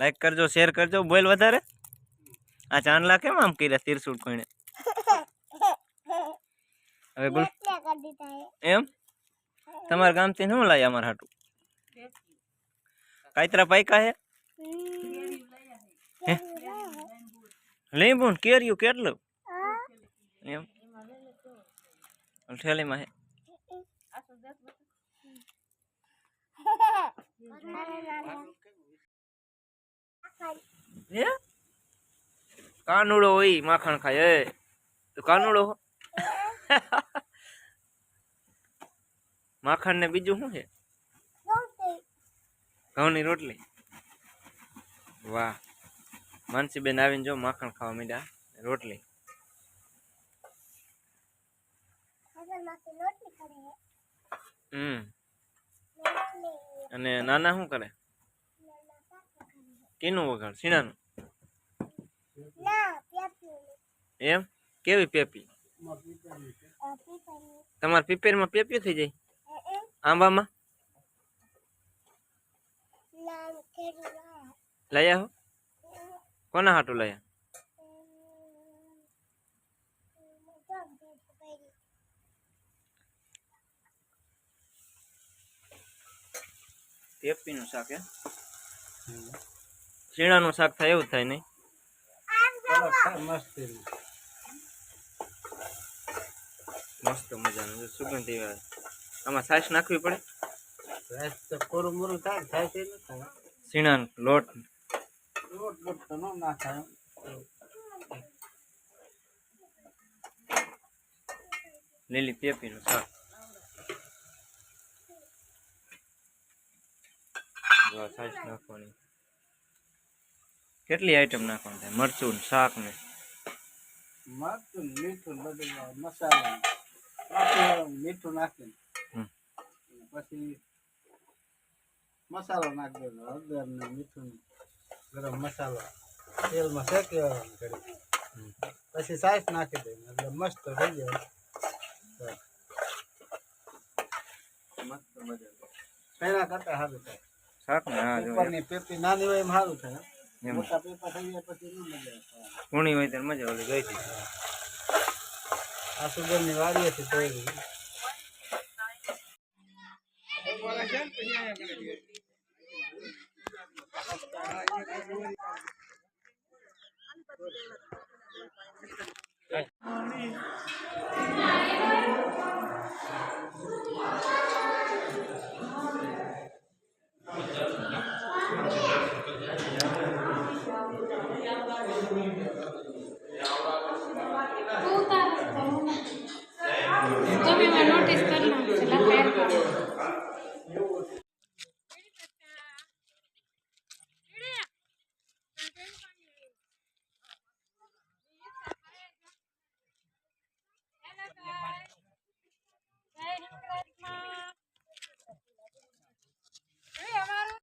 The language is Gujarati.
લાઈક કરજો શેર કરજો બોલ વધારે આ ચાંદલા કેમ આમ કર્યા તીરસુટ કોઈને હવે ગુલ એમ તમારા ગામથી શું લાયા અમારા હાટુ કાયતરા પાયકા હે હે લીંબુ ને કેરીયું કેટલું એમ થેલીમાં હે હે? કાનુડો હોય માખણ ખાય એ. તો કાનુડો માખણ ને બીજું શું છે? ઘઉંની રોટલી. વાહ. માનસીબેન આવીને જો માખણ ખાવા માંડ્યા. રોટલી. હમ. અને નાના શું કરે? કેનું વગાડ સીણાનું એમ? કેવી પેપી? તમારે પીપેરમાં પેપ્યું થઈ જાય? આંબામાં? લયા હો? કોના હાટું લયા? પેપીનું શાક એમ? શીણાનું શાક થાય એવું થાય નહીં. મસ્ત મજાનું સુગંધી આમાં છાશ નાખવી પડે? કોરું મોરું થાય થાય લોટ. નાખાય લીલી પેપીનું શાક. છાશ નાખવાની. કેટલી આઈટમ નાખવાની થાય? મરચું ને શાક ને? મરચું મીઠું બધું મસાલા પાછું મીઠું નાખીને હમ. પછી મસાલો નાખી દેવાનો હળદર ને મીઠું ગરમ મસાલો. તેલમાં શેકી ઘડી પછી સાઈસ નાખી એટલે મસ્ત થઈ જાય. મસ્ત મજા પહેલા કરતા સારું થાય. શાક ને ઉપરની પેપી નાની હોય એમ સારું થાય. ઘણી હોય ત્યારે મજા ઓલી ગઈ હતી આ સુગર ની વાડી હતી તો